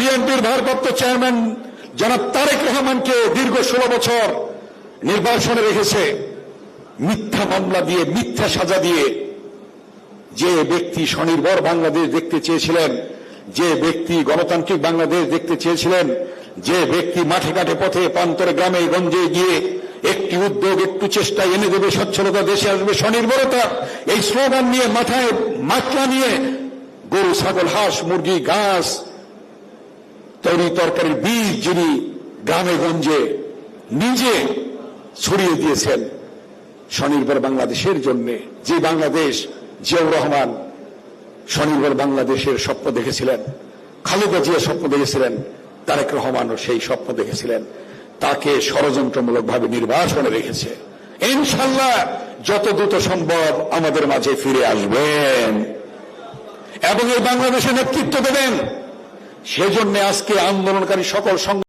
বিএনপির ভারপ্রাপ্ত চেয়ারম্যান জনাব তারেক রহমানকে দীর্ঘ ষোলো বছর নির্বাসনে রেখেছে মিথ্যা মামলা দিয়ে, মিথ্যা সাজা দিয়ে যে ব্যক্তি স্বনির্ভর বাংলাদেশ দেখতে চেয়েছিলেন, যে ব্যক্তি গণতান্ত্রিক বাংলাদেশ দেখতে চেয়েছিলেন, যে ব্যক্তি মাঠে ঘাটে পথে প্রান্তরে গ্রামে গঞ্জে গিয়ে একটি উদ্যোগ, একটু চেষ্টা এনে দেবে সচ্ছলতা দেশে আসবে স্বনির্ভরতা, এই স্লোগান নিয়ে মাথায় মাত্রা নিয়ে গরু, ছাগল, হাঁস, মুরগি, ঘাস তৈরি তরকারির বীজ যিনি গ্রামে গঞ্জে নিজে ছড়িয়ে দিয়েছেন স্বনির্ভর বাংলাদেশের জন্য। যে বাংলাদেশ জিয়াউর রহমান স্বনির্ভর বাংলাদেশের স্বপ্ন দেখেছিলেন, খালেদা জিয়া স্বপ্ন দেখেছিলেন, তারেক রহমানও সেই স্বপ্ন দেখেছিলেন। তাকে ষড়যন্ত্রমূলকভাবে নির্বাসনে রেখেছে। ইনশাল্লাহ যত দ্রুত সম্ভব আমাদের মাঝে ফিরে আসবেন। এবং এই বাংলাদেশে নেতৃত্ব দেবেন সেজন্য আজকে আন্দোলনকারী সকল